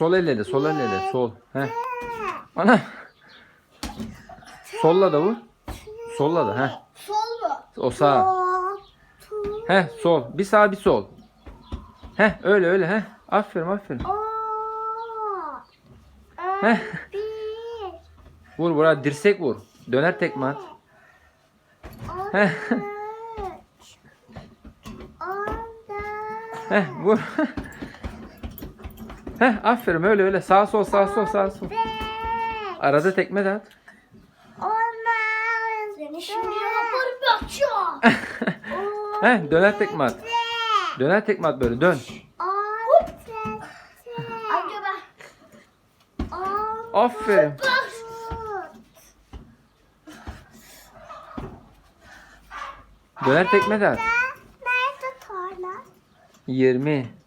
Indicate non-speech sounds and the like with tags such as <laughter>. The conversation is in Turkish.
Sol elle de, sol elle de, sol. Heh. Ana. Solla da vur. Solla da, heh. Sol mu? O sağ. Heh, sol. Bir sağ, bir sol. Heh, öyle öyle, heh. Aferin, aferin. Heh. Vur vur, dirsek vur. Döner tekme at. Heh. Heh, vur. Heh, aferin öyle öyle. Sağ sol, sağ sol, sağ sol. Arada tekme de at. Seni şimdi yaparım bakacağım. <laughs> Heh, döner tekme at. Döner tekme at böyle, dön. Aferin. Döner tekme de at. Nerede tarla? 20.